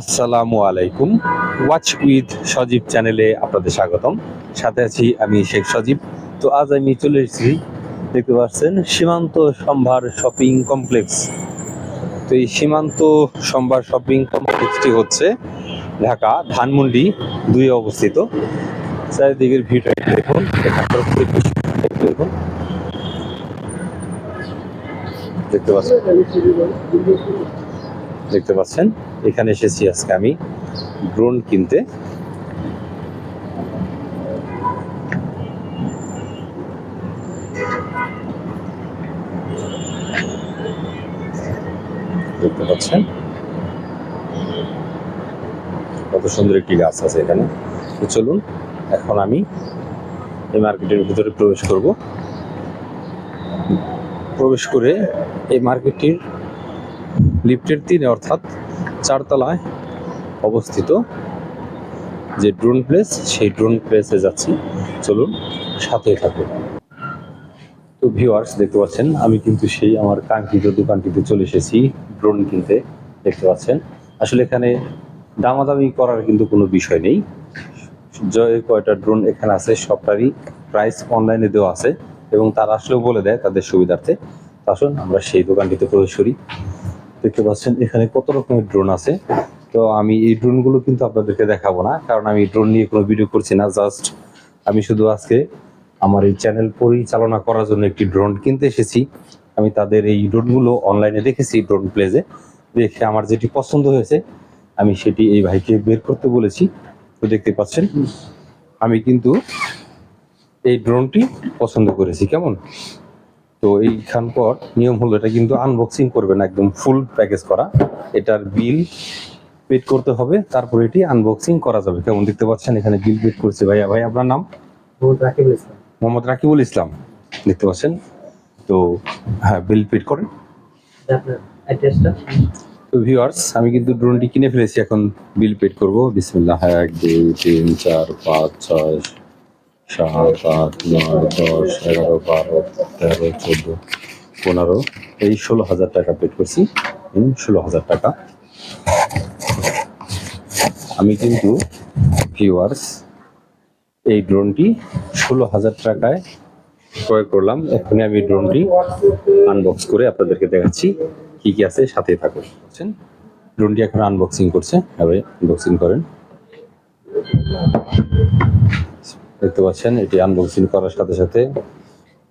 আসসালামু আলাইকুম। Watch with সজীব চ্যানেলে আপনাদের স্বাগতম। সাথে আছি আমি শেখ সজীব। তো আজ আমি চলে এসেছি, দেখতে পাচ্ছেন, সীমান্ত সম্ভার শপিং কমপ্লেক্স। তো এই সীমান্ত সম্ভার শপিং কমপ্লেক্সটি হচ্ছে ঢাকা, ধানমন্ডি দুই অবস্থিত। চারিদিকের ভিড় দেখুন, এখানকার দেখুন। দেখতে পাচ্ছেন? দেখতে পাচ্ছেন? এখানে এসেছি আজকে আমি ড্রোন কিনতে। দেখতে পাচ্ছেন? কত সুন্দর একটি গাছ আছে এখানে। চলুন, এখন আমি এই মার্কেটের ভিতরে প্রবেশ করব। প্রবেশ করে এই মার্কেটটির লিফটের তিনে অর্থাৎ চারতলায় অবস্থিত যে ড্রোন প্লেস সেই ড্রোন প্লেসে যাচ্ছি। চলুন সাথে থাকুন। তো ভিউয়ার্স দেখতে পাচ্ছেন, আমি কিন্তু সেই আমার কাঙ্ক্ষিত দোকানটিতে চলে এসেছি ড্রোন কিনতে। দেখতে পাচ্ছেন, আসলে এখানে দামাদামি করার কিন্তু কোনো বিষয় নেই। যে কয়টা ড্রোন এখানে আছে, সবটারই প্রাইস অনলাইনে দেওয়া আছে এবং তারা আসলেও বলে দেয় তাদের সুবিধার্থে। আসুন, আমরা সেই দোকানটিতে প্রবেশ করি। দেখতে পাচ্ছেন, এখানে কত রকমের ড্রোন আছে। তো আমি এই ড্রোনগুলো কিন্তু আপনাদেরকে দেখাবো না, কারণ আমি ড্রোন নিয়ে কোনো ভিডিও করছি না জাস্ট আমি শুধু আজকে আমার এই চ্যানেল পরিচালনা করার জন্য একটি ড্রোন কিনতে এসেছি। আমি তাদের এই ড্রোনগুলো অনলাইনে দেখেছি ড্রোন প্লেজে দেখে আমার যেটি পছন্দ হয়েছে, আমি সেটি এই ভাইকে বের করতে বলেছি। তো দেখতে পাচ্ছেন, আমি কিন্তু এই ড্রোনটি পছন্দ করেছি, কেমন? তো এইখানকার নিয়ম হলো এটা কিন্তু আনবক্সিং করবেন একদম ফুল প্যাকেজ করা। এটার বিল পেড করতে হবে তারপর এটি আনবক্সিং করা যাবে। কেমন দেখতে পাচ্ছেন? এখানে বিল পেড করছে ভাইয়া। ভাই আপনার নাম? মোহাম্মদ রাকিবুল ইসলাম। দেখতে পাচ্ছেন? তো হ্যাঁ বিল পেড করেন। তো ভিউয়ার্স আমি কিন্তু ড্রোনটি কিনে ফেলেছি এখন বিল পেড করব। বিসমিল্লাহ এক দুই তিন চার পাঁচ ছয় সাত, আট, নয়, দশ, এগারো, বারো, তেরো, চোদ্দ, পনেরো, এই ষোলো হাজার টাকা পেড করছি। ষোলো হাজার টাকা। আমি কিন্তু ভিউয়ার্স এই ড্রোনটি ষোলো হাজার টাকায় ক্রয় করলাম। এখনই আমি ড্রোনটি আনবক্স করে আপনাদেরকে দেখাচ্ছি কি কি আছে সাথে থাকুন, বুঝছেন? ড্রোনটি এখন আনবক্সিং করছে। আনবক্সিং করেন। দেখতে পাচ্ছেন এটি আনবক্সিং করার সাথে সাথে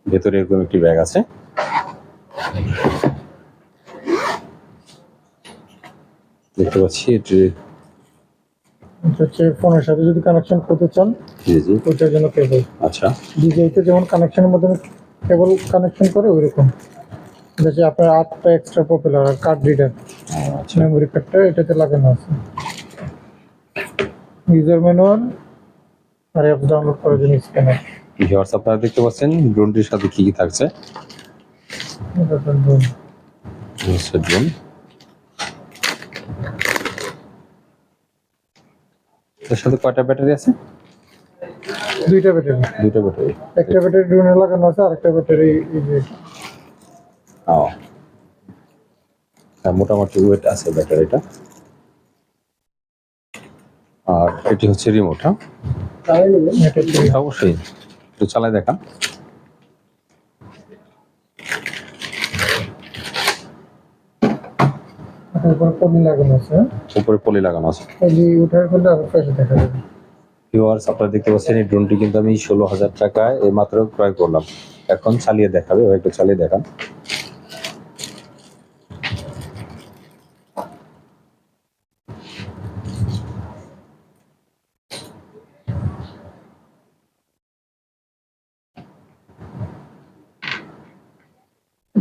ভেতরে এরকম একটি ব্যাগ আছে। দেখতে পাচ্ছি এটি হচ্ছে ফোনের সাথে যদি কানেকশন করতে চান জি জি। ওইটার জন্য কেবল আচ্ছা। ডিজিআইতে যেমন কানেকশনের মাধ্যমে কেবল কানেকশন করে ওইরকম। এটা হচ্ছে আপনার আটটা এক্সট্রা পপুলার আর কার্ড রিডার মেমোরি কার্ডটা এটাতে লাগানো আছে। ইউজার ম্যানুয়াল আর অ্যাপস ডাউনলোড করার জন্য স্ক্যানার ভিউয়ার্স আপনারা দেখতে পাচ্ছেন? ড্রোনটির সাথে কি কি থাকছে? ড্রোন এর সাথে কয়টা ব্যাটারি আছে? দুইটা ব্যাটারি। দুটো ব্যাটারি। একটা ব্যাটারি ড্রোনে লাগানো আছে আর একটা ব্যাটারি এই যে ও। হ্যাঁ মোটামুটি ওয়েট আছে ব্যাটারিটা। আর এটি হচ্ছে রিমোট হ্যাঁ? অবশ্যই। একটু চালাই দেখান। উপরে পলি লাগানো আছে হ্যাঁ? উপরে পলি লাগানো আছে। পলি উঠার করলে আরও ফ্রেশ দেখা যাবে। ভিউয়ার্স আপনারা দেখতে পাচ্ছেন এই ড্রোনটি কিন্তু আমি ষোলো হাজার টাকায় এই মাত্র ক্রয় করলাম। এখন চালিয়ে দেখাবে একটু চালিয়ে দেখান।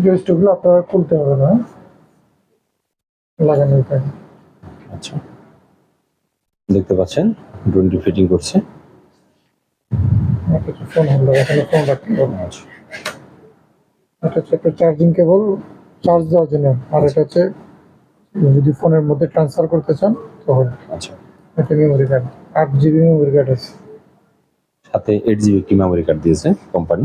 জয়স্টিকগুলো আপনারা খুলতে হবে না। লাগানো থাকে আচ্ছা। দেখতে পাচ্ছেন ড্রোনটি ফিটিং করছে। কিছু ফোন হলো এখানে ফোন রাখতে হবে। আচ্ছা। এটা হচ্ছে একটা চার্জিং কেবল চার্জ দেওয়ার জন্য। আর এটা হচ্ছে যদি ফোনের মধ্যে ট্রান্সফার করতে চান তখন আচ্ছা। এটা মেমোরি কার্ড আট জিবি মেমোরি কার্ড আছে। সাথে এইট জিবি একটি মেমোরি কার্ড দিয়েছে কোম্পানি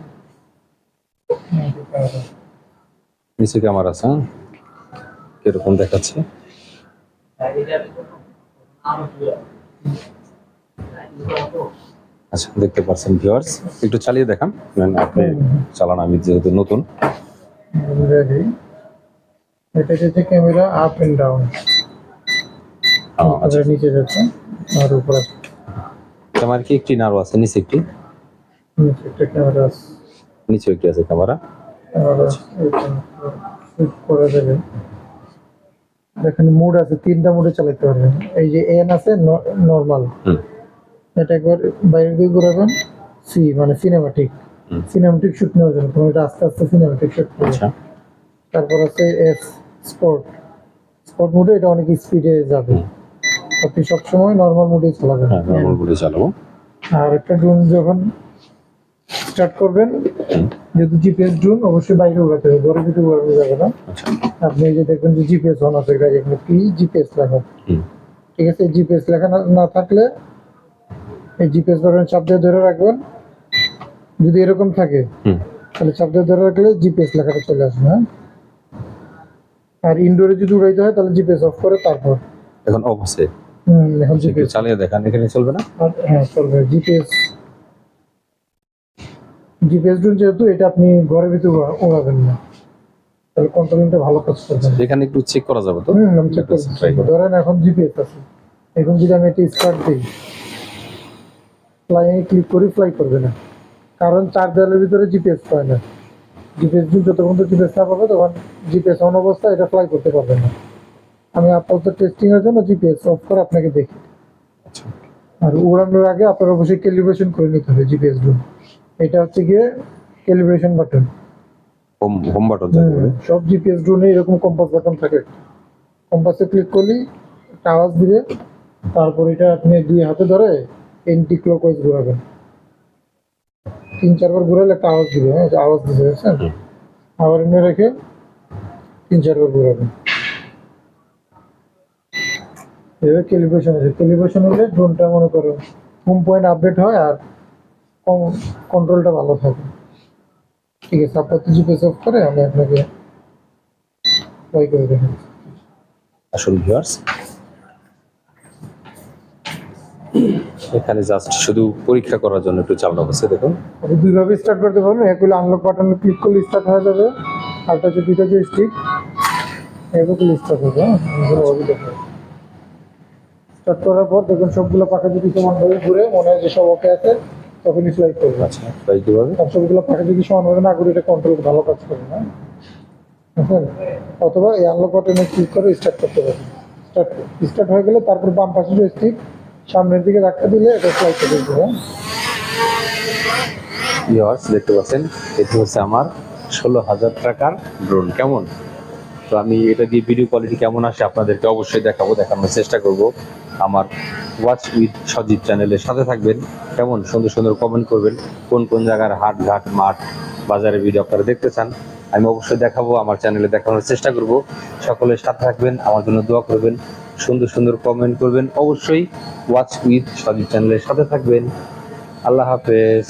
নিচে ক্যামেরা আছে হ্যাঁ? কীরকম দেখাচ্ছে? আচ্ছা দেখতে পাচ্ছেন ভিউয়ার্স একটু চালিয়ে দেখান আপনি চালান আমি যেহেতু নতুন। এটা হচ্ছে ক্যামেরা আপ এন্ড ডাউন আচ্ছা। নিচে যাচ্ছে আর উপরে। ক্যামেরা কি একটি নাড়ু আছে নিচে একটি? নিচে একটা ক্যামেরা আছে। নিচে একটি আছে ক্যামেরা করা যাবে দেখেন মুড আছে তিনটা মুডে চালাতে পারবেন। এই যে এন আছে নর্মাল এটা একবার বাইরের দিকে ঘোরাবেন সি মানে সিনেমাটিক সিনেমাটিক শুট নেওয়ার জন্য তুমি এটা আস্তে আস্তে সিনেমাটিক শুট করবে তারপর আছে এস স্পোর্ট স্পোর্ট মোডে এটা অনেক স্পিডে যাবে। আপনি সবসময় নর্মাল মোডে চালাবেন। হ্যাঁ নর্মাল চালাবো। আর একটা ড্রোন যখন স্টার্ট করবেন। যেহেতু জিপিএস ড্রোন অবশ্যই বাইরে উড়াতে হবে ঘরে ভিতরে উড়ানো যাবে না। আচ্ছা। আপনি এই যে দেখবেন যে জিপিএস অন আছে গাড়ি এখানে কি জিপিএস লেখা? ঠিক আছে জিপিএস লেখা না- না থাকলে এই জিপিএস বাটন চাপ দিয়ে ধরে রাখবেন। যদি এরকম থাকে তাহলে চাপ দিয়ে ধরে রাখলে জিপিএস লেখাটা চলে আসবে হ্যাঁ? আর ইনডোরে যদি উড়াইতে হয় তাহলে জিপিএস অফ করে তারপর। এখন অফ আছে। হুম এখন জিপিএস চালিয়ে দেখান এখানে চলবে না? হ্যাঁ চলবে। জিপিএস জিপিএস ড্রোন যেহেতু এটা আপনি ঘরের ভিতরে উড়াবেন না। তাহলে কন্ট্রোলিংটা ভালো কাজ করবে এখানে একটু চেক করা যাবে তো? হুম চেক করো। ধরেন এখন জিপিএস আছে। এখন যদি আমি এটা স্টার্ট দিই ফ্লাই ক্লিক করি ফ্লাই করবে না। কারণ চার দেওয়ালের ভিতরে জিপিএস পায় না। জিপিএস ড্রোন যতক্ষণ তো জিপিএস না পাবে তখন জিপিএস অন অবস্থায় এটা ফ্লাই করতে পারবে না। আমি আপাতত টেস্টিং এর জন্য জিপিএস অফ করে আপনাকে দেখি। আচ্ছা। আর উড়ানোর আগে আপনার অবশ্যই ক্যালিব্রেশন করে নিতে হবে জিপিএস ড্রোন এটা হচ্ছে গিয়ে calibration button home home button বলে সব জিপিএস ড্রোনে এরকম কম্পাস বাটন থাকে। কম্পাসে ক্লিক করলেই একটা আওয়াজ দিবে তারপর এটা আপনি দুই হাতে ধরে এন্টি ক্লকওয়াইজ ঘোরাবেন। তিন চারবার ঘোরালে একটা আওয়াজ দিবে হ্যাঁ আওয়াজ দিবে বুঝছেন। আবার এমনি রেখে তিন চারবার ঘোরাবেন। এভাবে ক্যালিব্রেশন আছে। ক্যালিব্রেশন হলে ড্রোনটা মনে করো হোম পয়েন্ট আপডেট হয় আর কন্ট্রোলটা ভালো থাকে। ঠিক আছে আপাতত জিপিএস অফ করে আমি আপনাকে ট্রাই করে দেখেন আসুন ভিউয়ার্স এখানে জাস্ট শুধু পরীক্ষা করার জন্য একটু চালানো হচ্ছে দেখুন। আপনি দুইভাবে স্টার্ট করতে পারবেন এক হলো আনলক বাটনে ক্লিক করলে স্টার্ট হয়ে যাবে আরটা হচ্ছে দুইটা যে স্টিক করলে স্টার্ট হবে হ্যাঁ? স্টার্ট করার পর দেখুন সবগুলো পাখা যদি সমানভাবে ঘুরে মনে হয় যে সব ওকে আছে। তখনই ফ্লাই করবে। আচ্ছা তাই কীভাবে? আর সবগুলো পাখা যদি সমানভাবে না ঘুরে এটা কন্ট্রোল ভালো কাজ করবে না। অথবা এই আনলক বাটনে ক্লিক করে স্টার্ট করতে পারবেন স্টার্ট স্টার্ট হয়ে গেলে তারপর বাম পাশে যে স্টিক সামনের দিকে ধাক্কা দিলে এটা ফ্লাই করে দেবে হ্যাঁ? ভিউয়ার্স দেখতে পাচ্ছেন এটি হচ্ছে আমার ষোলো হাজার টাকার ড্রোন কেমন? তো আমি এটা দিয়ে ভিডিও কোয়ালিটি কেমন আসে আপনাদেরকে অবশ্যই দেখাবো দেখানোর চেষ্টা করব। আমার ওয়াচ উইথ সজীব চ্যানেলের সাথে থাকবেন। কেমন? সুন্দর সুন্দর কমেন্ট করবেন। কোন কোন জায়গার হাট, ঘাট, মাঠ বাজারে ভিডিও আপনারা দেখতে চান, আমি অবশ্যই দেখাবো। আমার চ্যানেলে দেখানোর চেষ্টা করব। সকলের সাথে থাকবেন, আমার জন্য দোয়া করবেন। সুন্দর সুন্দর কমেন্ট করবেন। অবশ্যই ওয়াচ উইথ সজীব চ্যানেলের সাথে থাকবেন। আল্লাহ হাফেজ।